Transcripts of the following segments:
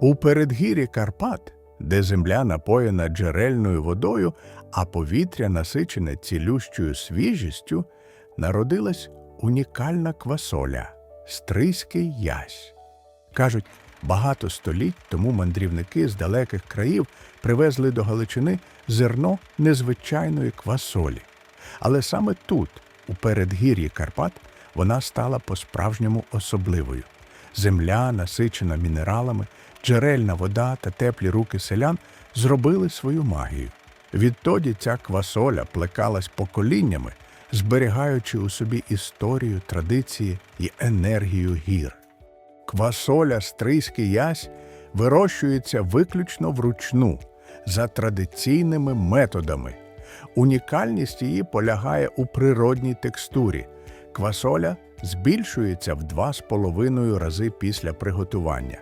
У передгір'ї Карпат, де земля напоєна джерельною водою, а повітря насичене цілющою свіжістю, народилась унікальна квасоля стрийський ясь. Кажуть, багато століть тому мандрівники з далеких країв привезли до Галичини зерно незвичайної квасолі. Але саме тут, у передгір'ї Карпат, вона стала по-справжньому особливою. Земля, насичена мінералами, джерельна вода та теплі руки селян зробили свою магію. Відтоді ця квасоля плекалась поколіннями, зберігаючи у собі історію, традиції і енергію гір. Квасоля стрийський ясь вирощується виключно вручну, за традиційними методами. Унікальність її полягає у природній текстурі. Квасоля збільшується в два з половиною рази після приготування.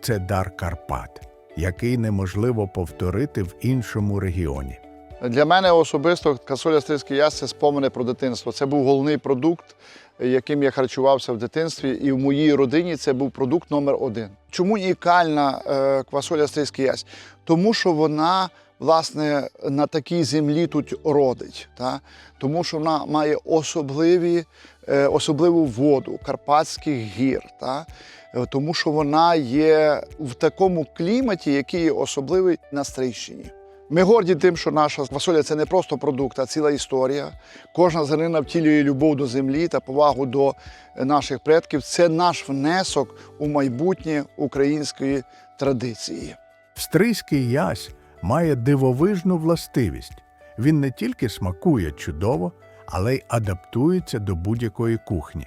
Це дар Карпат, який неможливо повторити в іншому регіоні. Для мене особисто касоля стрийський яс це спомини про дитинство. Це був головний продукт, яким я харчувався в дитинстві, і в моїй родині це був продукт номер один. Чому унікальна е, квасоля стрийський ясь? Тому що вона. Власне, на такій землі тут родить, та? тому що вона має особливі, е, особливу воду Карпатських гір, та? Е, тому що вона є в такому кліматі, який є особливий на Стрийщині. Ми горді тим, що наша квасоля це не просто продукт, а ціла історія. Кожна зернина втілює любов до землі та повагу до наших предків. Це наш внесок у майбутнє української традиції. Стрийський ясь має дивовижну властивість. Він не тільки смакує чудово, але й адаптується до будь-якої кухні.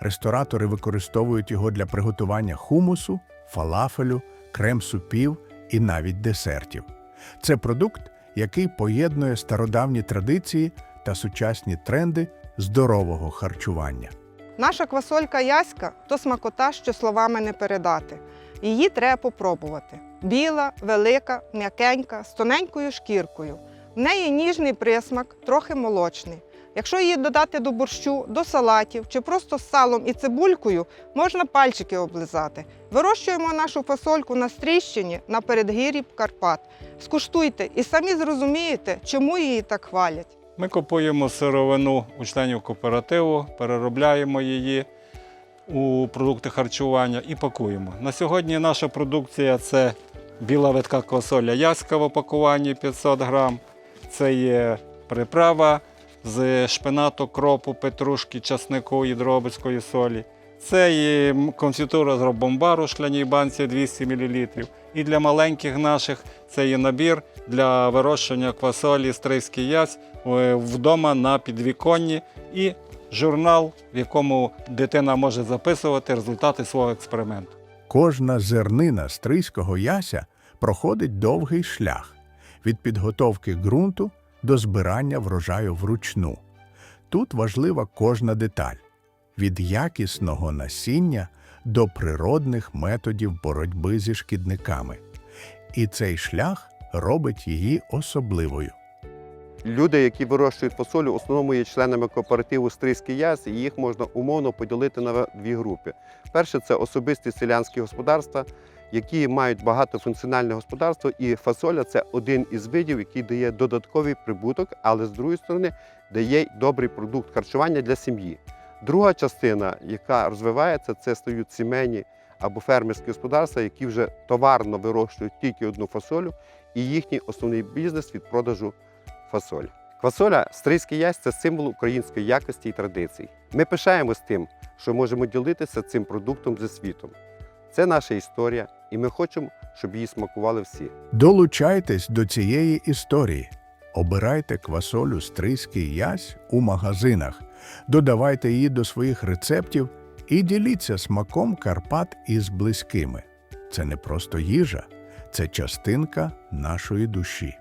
Ресторатори використовують його для приготування хумусу, фалафелю, крем-супів і навіть десертів. Це продукт, який поєднує стародавні традиції та сучасні тренди здорового харчування. Наша квасолька яська то смакота, що словами не передати. Її треба попробувати. Біла, велика, м'якенька, з тоненькою шкіркою. В неї ніжний присмак, трохи молочний. Якщо її додати до борщу, до салатів чи просто з салом і цибулькою, можна пальчики облизати. Вирощуємо нашу фасольку на Стріщині на передгір'ї Карпат. Скуштуйте і самі зрозумієте, чому її так хвалять. Ми купуємо сировину у членів кооперативу, переробляємо її у продукти харчування і пакуємо. На сьогодні наша продукція це біла витка квасоля яська в опакуванні 500 грам. Це є приправа з шпинату, кропу, петрушки, часнику і дробицької солі. Це є конфітура з робомбару в шкляній банці 200 мл. І для маленьких наших це є набір для вирощування квасолі стрийський ясь е, вдома на підвіконні і журнал, в якому дитина може записувати результати свого експерименту. Кожна зернина стрийського яся проходить довгий шлях від підготовки ґрунту до збирання врожаю вручну. Тут важлива кожна деталь від якісного насіння до природних методів боротьби зі шкідниками. І цей шлях робить її особливою. Люди, які вирощують фасолю, в основному є членами кооперативу Стрийський яс, і їх можна умовно поділити на дві групи. Перше це особисті селянські господарства, які мають багатофункціональне господарство, і фасоля це один із видів, який дає додатковий прибуток, але з другої сторони дає добрий продукт харчування для сім'ї. Друга частина, яка розвивається, це стають сімейні або фермерські господарства, які вже товарно вирощують тільки одну фасолю, і їхній основний бізнес від продажу фасоль. Квасоля стрийський ясь це символ української якості і традицій. Ми пишаємось тим, що можемо ділитися цим продуктом зі світом. Це наша історія, і ми хочемо, щоб її смакували всі. Долучайтесь до цієї історії. Обирайте квасолю стрийський ясь у магазинах, додавайте її до своїх рецептів і діліться смаком Карпат із близькими. Це не просто їжа, це частинка нашої душі.